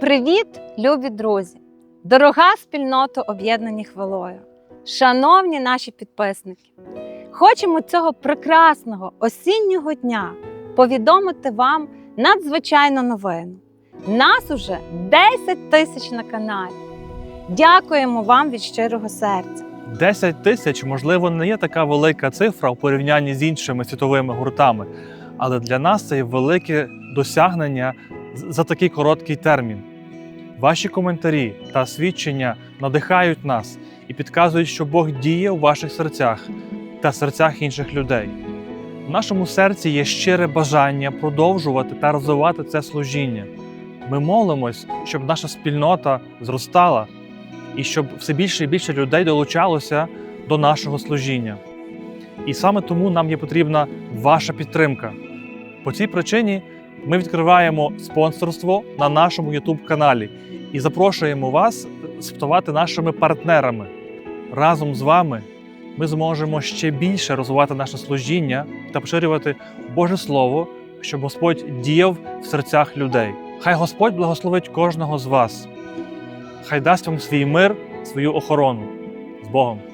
Привіт, любі друзі! Дорога спільнота об'єднані хвалою. Шановні наші підписники! Хочемо цього прекрасного осіннього дня повідомити вам надзвичайну новину. Нас уже 10 тисяч на каналі. Дякуємо вам від щирого серця. 10 тисяч, можливо, не є така велика цифра у порівнянні з іншими світовими гуртами, але для нас це є велике досягнення за такий короткий термін. Ваші коментарі та свідчення надихають нас і підказують, що Бог діє у ваших серцях та серцях інших людей. В нашому серці є щире бажання продовжувати та розвивати це служіння. Ми молимось, щоб наша спільнота зростала і щоб все більше і більше людей долучалося до нашого служіння. І саме тому нам є потрібна ваша підтримка. По цій причині ми відкриваємо спонсорство на нашому youtube каналі і запрошуємо вас ставати нашими партнерами. Разом з вами ми зможемо ще більше розвивати наше служіння та поширювати Боже Слово, щоб Господь діяв в серцях людей. Хай Господь благословить кожного з вас. Хай дасть вам свій мир, свою охорону. З Богом!